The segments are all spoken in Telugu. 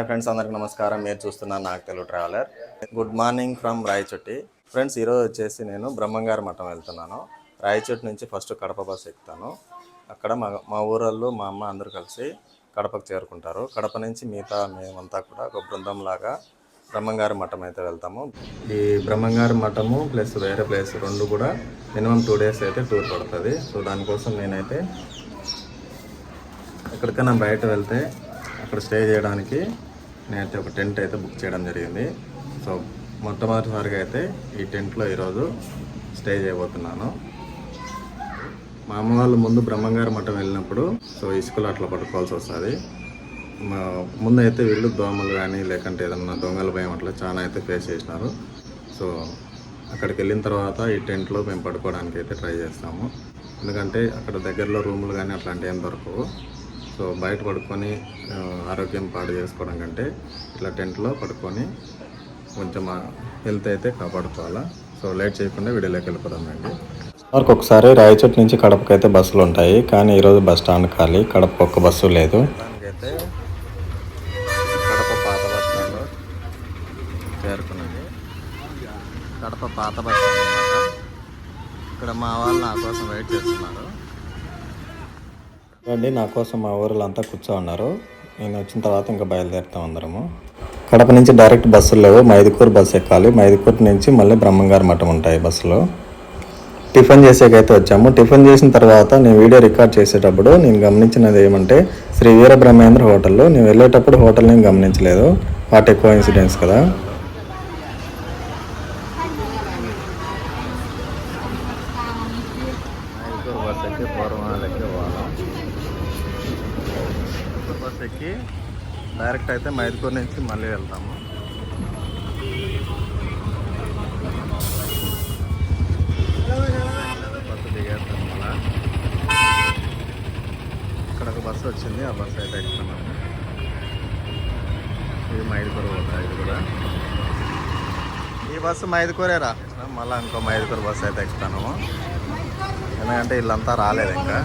హాయ్ ఫ్రెండ్స్ అందరికి నమస్కారం. మీరు చూస్తున్నారు నాకు Telugu traveller. Good morning from Rayachoti. Friends ఈరోజు వచ్చేసి నేను బ్రహ్మంగారి మఠం వెళ్తున్నాను. రాయచోటి నుంచి ఫస్ట్ కడప బస్సు ఎక్కుతాను. అక్కడ మా మా ఊరళ్ళు మా అమ్మ అందరూ కలిసి కడపకు చేరుకుంటారు. కడప నుంచి మిగతా మేమంతా కూడా ఒక బృందం లాగా బ్రహ్మంగారి మఠం అయితే వెళ్తాము. ఈ బ్రహ్మంగారి మఠము ప్లస్ వేరే ప్లేస్ రెండు కూడా మినిమం టూ డేస్ అయితే టూర్ పడుతుంది. సో దానికోసం నేనైతే ఎక్కడికైనా బయట వెళ్తే అక్కడ స్టే చేయడానికి నేనైతే ఒక టెంట్ అయితే బుక్ చేయడం జరిగింది. సో మొట్టమొదటిసారిగా అయితే ఈ టెంట్లో ఈరోజు స్టే చేయబోతున్నాను. మా అమ్మ వాళ్ళు ముందు బ్రహ్మంగారి మఠం వెళ్ళినప్పుడు సో ఇసుకలు అట్లా పట్టుకోవాల్సి వస్తుంది. మా ముందు అయితే వీళ్ళు దోమలు కానీ లేకంటే ఏదన్నా దొంగల భయం అట్లా చాలా అయితే ఫేస్ చేసినారు. సో అక్కడికి వెళ్ళిన తర్వాత ఈ టెంట్లో మేము పడుకోవడానికి అయితే ట్రై చేస్తాము. ఎందుకంటే అక్కడ దగ్గరలో రూములు కానీ అట్లాంటివి ఏం దొరకవు. సో బయట పడుకొని ఆరోగ్యం పాడు చేసుకోవడం కంటే ఇట్లా టెంట్లో పడుకొని కొంచెం హెల్త్ అయితే కాపాడుకోవాలా. సో లేట్ చేయకుండా వీడియోలోకి వెళ్ళిపోదామండి వరకు ఒకసారి రాయచోటి నుంచి కడపకి అయితే బస్సులు ఉంటాయి కానీ ఈరోజు బస్ స్టాండ్ ఖాళీ కడప ఒక్క బస్సు లేదు. కడప పాత బస్ స్టాండ్లో చేరుకున్నది. కడప పాత బస్ స్టాండ్ ఇక్కడ మా వాళ్ళు నా కోసం వెయిట్ చేస్తున్నారు. రండి నా కోసం మా ఊరిలో అంతా కూర్చో ఉన్నారు. నేను వచ్చిన తర్వాత ఇంకా బయలుదేరుతాం అందరము. కడప నుంచి డైరెక్ట్ బస్సులు లేవు. మైదుకూరు బస్సు ఎక్కాలి. మైదుకూరు నుంచి మళ్ళీ బ్రహ్మంగారి మఠం ఉంటాయి బస్సులో. టిఫిన్ చేసేకైతే వచ్చాము. టిఫిన్ చేసిన తర్వాత నేను వీడియో రికార్డ్ చేసేటప్పుడు నేను గమనించినది ఏమంటే శ్రీ వీరబ్రహ్మేంద్ర హోటల్లో నేను వెళ్ళేటప్పుడు హోటల్ నేను గమనించలేదు. వాట్ ఎక్కువ ఇన్సిడెంట్స్ కదా బస్ ఎక్కి పూర్వాలకి బస్ ఎక్కి డైరెక్ట్ అయితే మైదుకూరు నుంచి మళ్ళీ వెళ్తాము. బస్సు దిగేస్తాం మళ్ళా. ఇక్కడ ఒక బస్సు వచ్చింది ఆ బస్సు అయితే ఎక్కుతున్నాము ఇది మైదుకూరు పోతా ఇది కూడా. ఈ బస్సు మైదుకూరేరా మళ్ళీ ఇంకో మైదుకూరు బస్సు అయితే ఎక్కుతాను. ఎందుకంటే వీళ్ళంతా రాలేదు ఇంకా.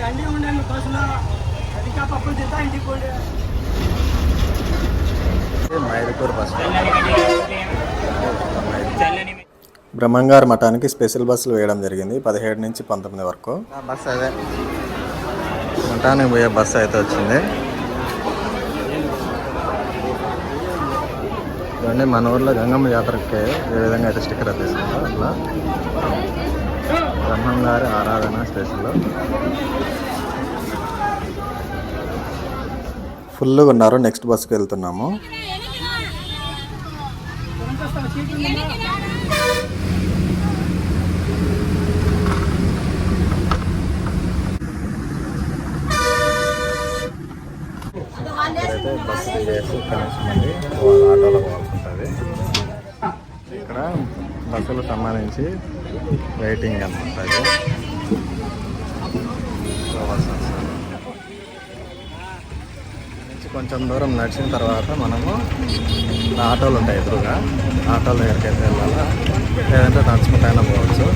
దండి ఉండండి బస్సులో అధిక పప్పులు తింటా ఇంటికి పోండి బస్ బ్రహ్మంగారు మఠానికి స్పెషల్ బస్సులు వేయడం జరిగింది. పదిహేడు నుంచి పంతొమ్మిది వరకు. బస్ అదే. మఠానికి పోయే బస్సు అయితే వచ్చింది. ఇవన్నీ మన ఊర్లో గంగమ్మ జాతరకి ఏ విధంగా అయితే స్టిక్కర్ తీసుకుందో అట్లా బ్రహ్మంగారి ఆరాధన స్టేషన్లో. ఫుల్గా ఉన్నారు. నెక్స్ట్ బస్సుకి వెళ్తున్నాము. బస్సు దిగేసి ఇక్కడ ఆటోలో ఉంటుంది. ఇక్కడ బస్సులకు సంబంధించి వెయిటింగ్ అనమాట కొంచెం దూరం నడిచిన తర్వాత మనము ఆటోలు ఉంటాయి ఎదురుగా. ఆటోల దగ్గరికి అయితే వెళ్ళాలా? లేదంటే నడుచుకుంటైనా పోవచ్చు.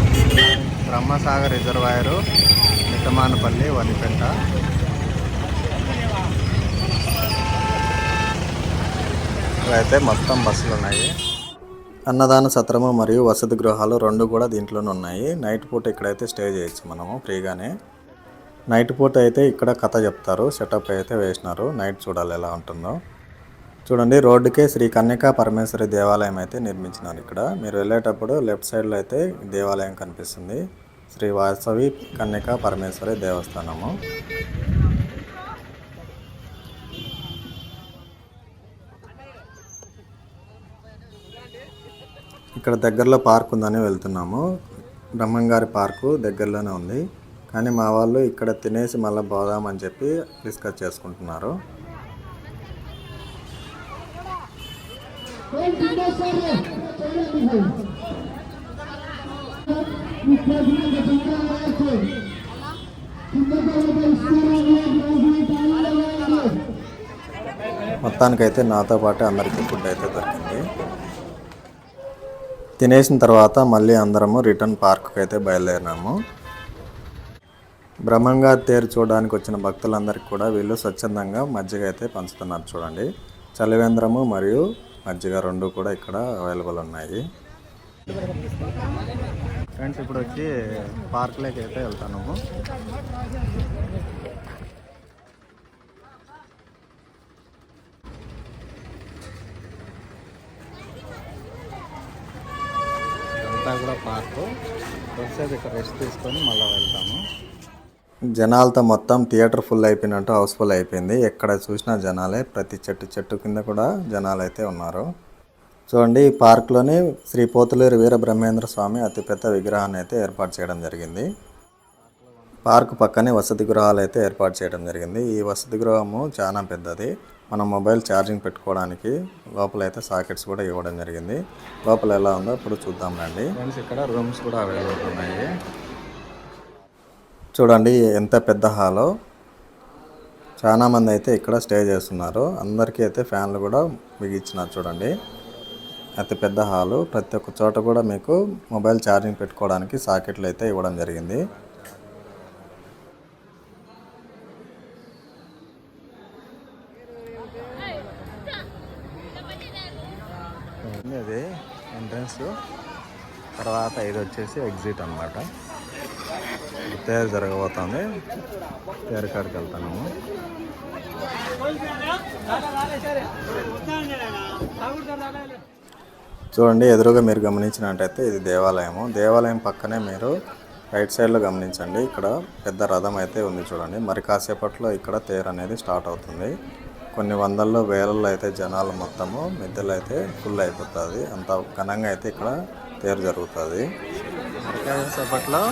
బ్రహ్మసాగర్ రిజర్వాయరు నితమానపల్లి వనిపెంట అయితే మొత్తం బస్సులు ఉన్నాయి. అన్నదాన సత్రము మరియు వసతి గృహాలు రెండు కూడా దీంట్లోనే ఉన్నాయి. నైట్ పూట ఇక్కడైతే స్టే చేయొచ్చు మనము ఫ్రీగానే. నైట్ పూట అయితే ఇక్కడ కథ చెప్తారు సెటప్ అయితే వేసినారు. నైట్ చూడాలి ఎలా ఉంటుందో. చూడండి రోడ్డుకే శ్రీ కన్యకా పరమేశ్వరి దేవాలయం అయితే నిర్మించినారు ఇక్కడ. మీరు వెళ్ళేటప్పుడు లెఫ్ట్ సైడ్లో అయితే దేవాలయం కనిపిస్తుంది. శ్రీ వాసవి కన్యకా పరమేశ్వరి దేవస్థానము. ఇక్కడ దగ్గరలో పార్క్ ఉందని వెళ్తున్నాము. బ్రహ్మంగారి పార్కు దగ్గరలోనే ఉంది. కానీ మా వాళ్ళు ఇక్కడ తినేసి మళ్ళీ పోదామని చెప్పి డిస్కస్ చేసుకుంటున్నారు. మొత్తానికైతే నాతో పాటు అందరికీ ఫుడ్ అయితే దొరికింది. తినేసిన తర్వాత మళ్ళీ అందరము రిటర్న్ పార్క్కి అయితే బయలుదేరినాము. బ్రహ్మంగా తేరు చూడడానికి వచ్చిన భక్తులందరికీ కూడా వీళ్ళు స్వచ్ఛందంగా మజ్జిగ అయితే పంచుతున్నారు చూడండి. చలివేంద్రము మరియు మజ్జిగ రెండు కూడా ఇక్కడ అవైలబుల్ ఉన్నాయి. ఫ్రెండ్స్ ఇప్పుడు వచ్చి పార్క్లోకి అయితే వెళ్తాము వచ్చేది ఇక్కడ రెస్ట్ తీసుకొని మళ్ళీ వెళ్తాము. జనాలతో మొత్తం థియేటర్ ఫుల్ అయిపోయినట్టు హౌస్ఫుల్ అయిపోయింది. ఎక్కడ చూసినా జనాలే ప్రతి చెట్టు చెట్టు కింద కూడా జనాలు అయితే ఉన్నారు. చూడండి ఈ పార్క్లోని శ్రీ పోతులూరు వీర బ్రహ్మేంద్ర స్వామి అతిపెద్ద విగ్రహాన్ని అయితే ఏర్పాటు చేయడం జరిగింది. పార్క్ పక్కనే వసతి గృహాలు అయితే ఏర్పాటు చేయడం జరిగింది. ఈ వసతి గృహము చాలా పెద్దది. మనం మొబైల్ ఛార్జింగ్ పెట్టుకోవడానికి లోపల అయితే సాకెట్స్ కూడా ఇవ్వడం జరిగింది. లోపల ఎలా ఉందో ఇప్పుడు చూద్దాం రండి. ఇక్కడ రూమ్స్ కూడా అవైలబుల్ ఉన్నాయి. చూడండి ఎంత పెద్ద హాలో. చాలా మంది అయితే ఇక్కడ స్టే చేస్తున్నారు. అందరికీ అయితే ఫ్యాన్లు కూడా బిగించినారు చూడండి. అతి పెద్ద హాలు. ప్రతి ఒక్క చోట కూడా మీకు మొబైల్ ఛార్జింగ్ పెట్టుకోవడానికి సాకెట్లు అయితే ఇవ్వడం జరిగింది ఇది ఎంట్రన్స్ తర్వాత ఇది వచ్చేసి ఎగ్జిట్ అనమాట తేరు జరగబోతుంది. తేరు కాడికి వెళ్తాము చూడండి ఎదురుగా మీరు గమనించినట్టయితే ఇది దేవాలయము. దేవాలయం పక్కనే మీరు రైట్ సైడ్లో గమనించండి. ఇక్కడ పెద్ద రథం అయితే ఉంది చూడండి. మరి కాసేపట్లో ఇక్కడ తేరు అనేది స్టార్ట్ అవుతుంది. కొన్ని వందల్లో వేలల్లో అయితే జనాలు మొత్తము మిద్దెలు అయితే ఫుల్ అయిపోతుంది. అంత ఘనంగా అయితే ఇక్కడ తేరు జరుగుతుంది. మరి కాసేపట్లో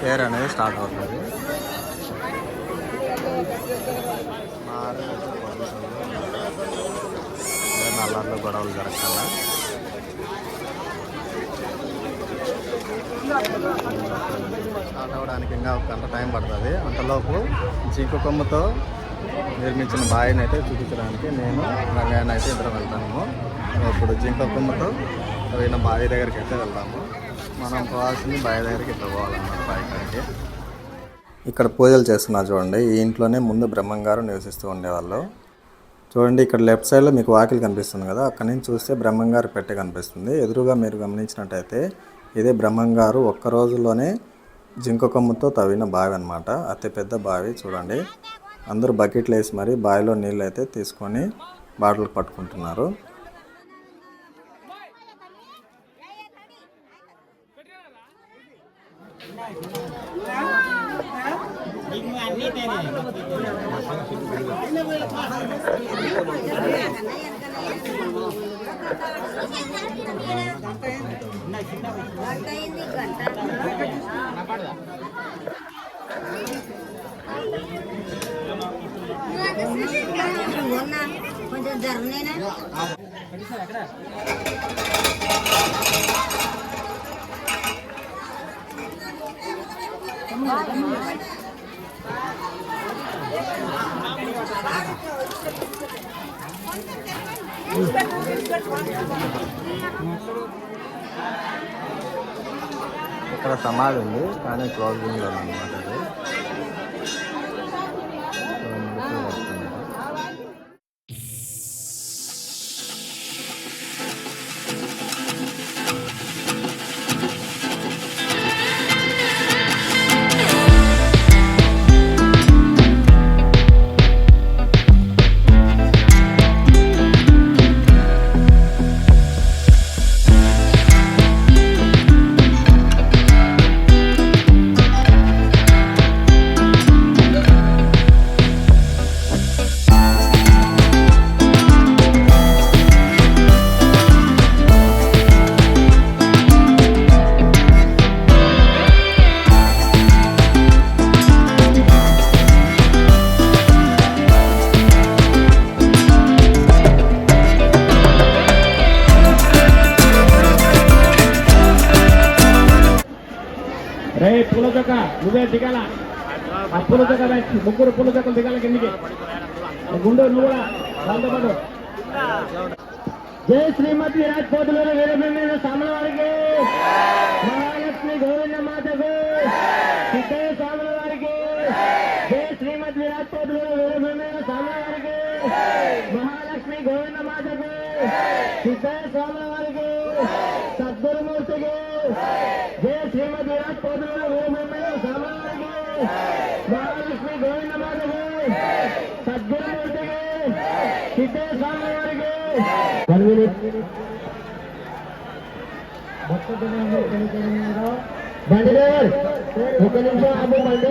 తేరు అనేది స్టార్ట్ అవుతుంది. నల్లర్లో గొడవలు జరగకుండా స్టార్ట్ అవ్వడానికి ఇంకా ఒక గంట టైం పడుతుంది. అంతలోపు జీకు కొమ్ముతో నిర్మించిన బావిని అయితే చూపించడానికి నేను రంగాయన అయితే ఇద్దరు వెళ్తాము. ఇప్పుడు జింక కొమ్మతో పోయిన బావి దగ్గరికి అయితే వెళ్తాము. మనం పోవాల్సింది బావి దగ్గరికి ఇట్లా పోవాలన్నమాట బావి కాడికి. ఇక్కడ పూజలు చేస్తున్నారు చూడండి. ఈ ఇంట్లోనే ముందు బ్రహ్మంగారు నివసిస్తూ ఉండేవాళ్ళు. చూడండి ఇక్కడ లెఫ్ట్ సైడ్లో మీకు వాకిల్ కనిపిస్తుంది కదా. అక్కడ నుంచి చూస్తే బ్రహ్మంగారు పెట్టె కనిపిస్తుంది. ఎదురుగా మీరు గమనించినట్టయితే ఇదే బ్రహ్మంగారు ఒక్క రోజులోనే జింక కొమ్ముతో తవ్విన బావి అనమాట అతి పెద్ద బావి చూడండి. అందరూ బకెట్లు వేసి మరి బావిలో నీళ్ళు అయితే తీసుకొని బాటిల్ పట్టుకుంటున్నారు కొంచెం జర్నేనా ఇక్కడ సమాధి ఉంది కానీ క్లోజింగ్లో అనమాట అది. నువ్వే దిగాల? ఆ పూల చొక్క ముగ్గురు పూల చొక్కలు దిగాల కిందికి. గుండు నువ్వు కూడా జై శ్రీమతి రాజ్పోతులు కోటలూరు స్వామి వారికి మహాలక్ష్మి గోవింద మాతకు సిద్ధయ్య స్వాముల వారికి జై శ్రీమతి రాజ్పోతులు కోటలూరు స్వామి వారికి మహాలక్ష్మి గోవింద మాతకు సిద్ధయ్య స్వాముల వారికి సద్గురుమూర్తికి జై శ్రీమతి రాజ్పోతులు విరాట్ కోటలూరు వీరబ్రహ్మేంద్ర స్వాముల వారికి మహాలక్ష్మి గోవింద మాతకు సద్గురుమూర్తికి సిద్ధయ్య స్వాముల వారికి బండి డ్రైవర్ ఒక నిమిషం ఆపు బండి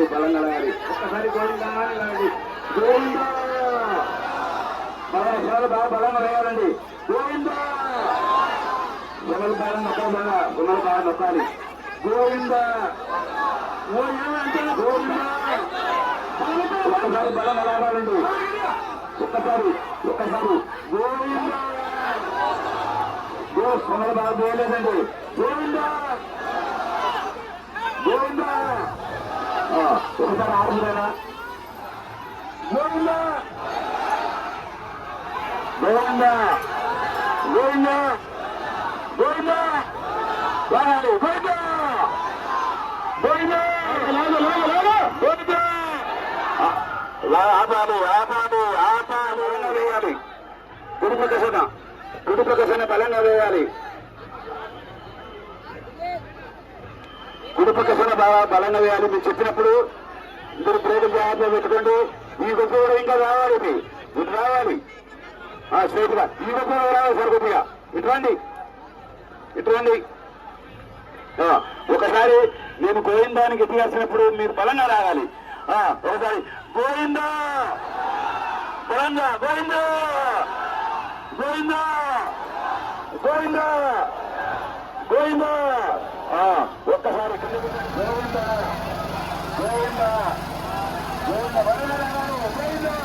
లాగాలి బలంగా లాగాలి ఒక్కసారి గోవిందా అని లాగాలి గోవిందా! బలం సార్లు బాగా బలంగా వేయాలండి గోవిందా! గుమ్మల బాగా నొక్కాలి బాగా గుమ్మల బాగా నొక్కాలి గోవిందా! గోవిందా! ఒక్కసారి బలంగా లాగాలండి ఒక్కసారి ఒక్కసారి. గోవిందా! గో సొమ్మలు బాగా వేయలేదండి. గోవిందా! గోవిందా! ఒకసారి ఆడుతున్నానా గోవిందా! గోవిందా! గోవిందా! గోవిందా! లాగాలి గోవిందా! గోవిందా! గోవిందా! వేయాలి. ప్రకాశన ప్రకాశన బలంగా వేయాలి. ప్రకాశన బాగా బలంగా వేయాలి. మీరు చెప్పినప్పుడు మీరు ప్రేమ జాగ్రత్తగా పెట్టుకోండి. ఈ గొప్ప కూడా ఇంకా రావాలి ఇది. ఇటు రావాలి. ఆ స్ట్రైట్గా ఈ గొప్ప కూడా రావాలి సార్ ఇటువండి ఇటు రండి. ఇటు రండి. ఒకసారి నేను గోవిందానికి ఎత్తివేసినప్పుడు మీరు బలంగా రావాలి. ఒకసారి గోవిందా! బలంగా గోవిందా! గోవిందా! గోవిందా! గోవిందా! ఒక్కసారి గోవిందా! గోవిందా బలంగా రావాలి గోవిందా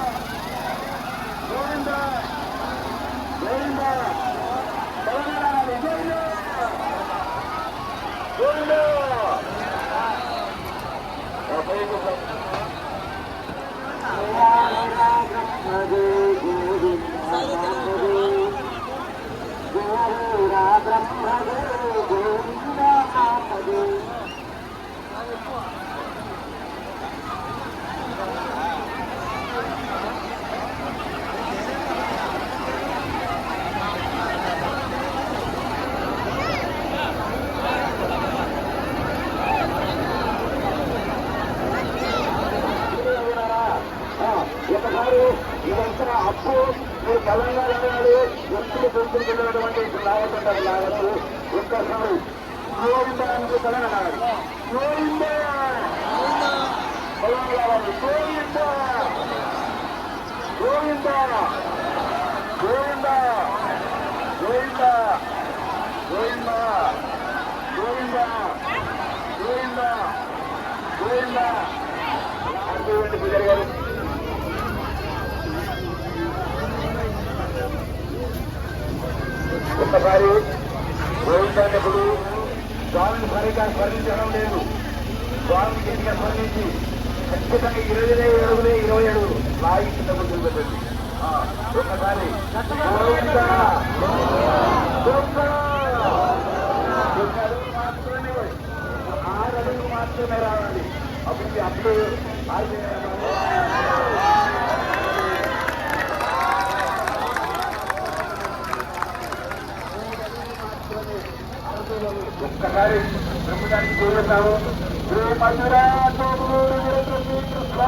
ఆశీర్వాదండి పూజారి గారు ఒక్కసారి గోవిందాన్నప్పుడు స్వామిని సరిగా స్మరించడం లేదు. స్వామిని గట్టిగా స్మరించి ఖచ్చితంగా ఇరవై అడుగులే ఇరవై అడుగులు లాగి కింద ముందుకు పెట్టండి ఆ, ఒక్కసారి మాత్రమే రావాలి. అప్పుడు అప్పుడు ఒక్కసారి బ్రహ్మదానికి చేరుతాము శ్రీ మధురా తోటూరు వీరకృష్ణ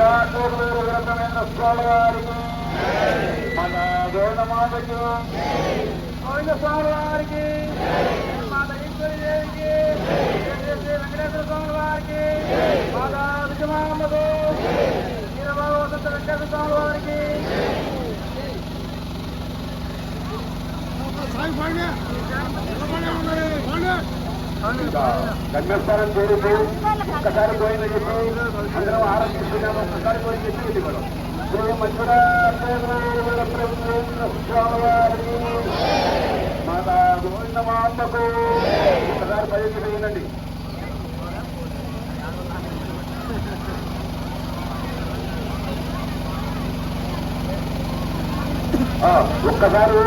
రుద్రాటోగ్రతమైన స్వామివారికి మన గౌరమాతకు గోవింద స్వామివారికి మాత ఈశ్వరి దేవికి వెంకటేశ్వర స్వామి వారికి మాతా వీరబాబు వసంత వెంకటేశ్వర స్వామి వారికి గమ్యస్థానం చేరుతూ ఒక్కసారి పోయిందని చెప్పి అందరం ఆరంభిస్తున్నాము. ఒక్కసారి పోయి చెప్పి మనం శ్రీ మధురా స్వామివారికి మాత ఒక్కసారి పైకి చేయండి ఒక్కసారి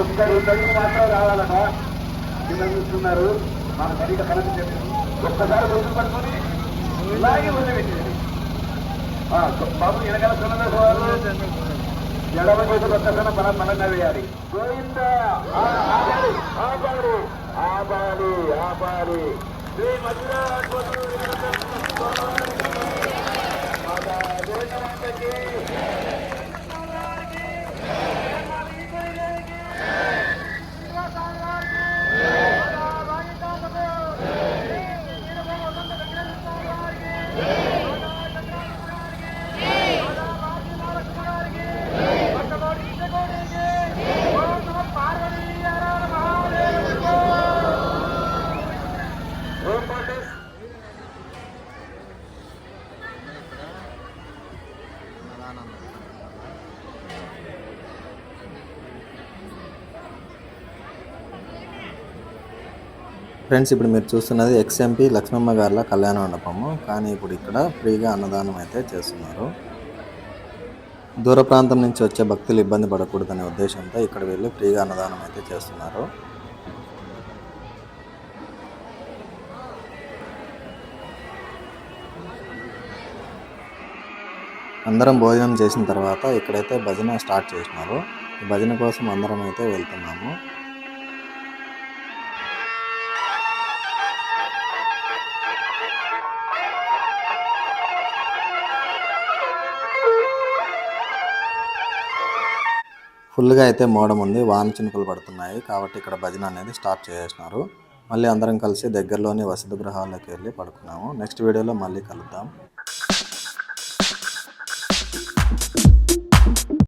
ఒక్కరు తెలుగు మాత్రం రావాలట. కింద చూస్తున్నారు. మన సరిగ్గా కనెక్ట్ చేయండి ఒక్కసారి గుర్తు పట్టుకుని ఇలాగే వదిలిపెట్టేది బాబు వెనకాల సున్నద ఎడవ ఎడమ చేతి పక్కన మనం మనంగా వేయాలి. గోవింద ఆపాలి ఆపాలి ఆపాలి శ్రీ మధురా మాతా గోవిందమాతకి ఫ్రెండ్స్ ఇప్పుడు మీరు చూస్తున్నది ఎక్స్ఎంపీ లక్ష్మమ్మ గారిలో కళ్యాణ మండపము. కానీ ఇప్పుడు ఇక్కడ ఫ్రీగా అన్నదానం అయితే చేస్తున్నారు. దూర ప్రాంతం నుంచి వచ్చే భక్తులు ఇబ్బంది పడకూడదనే ఉద్దేశంతో ఇక్కడ వెళ్ళి ఫ్రీగా అన్నదానం అయితే చేస్తున్నారు. అందరం భోజనం చేసిన తర్వాత ఇక్కడైతే భజన స్టార్ట్ చేసినారు భజన కోసం అందరం అయితే వెళ్తున్నాము. ఫుల్గా అయితే మోడం ఉంది. వాన చినుకులు పడుతున్నాయి. కాబట్టి ఇక్కడ భజన అనేది స్టార్ట్ చేసేసినారు. మళ్ళీ అందరం కలిసి దగ్గరలోని వసతి గృహాలకు వెళ్ళి పడుకున్నాము. నెక్స్ట్ వీడియోలో మళ్ళీ కలుద్దాం.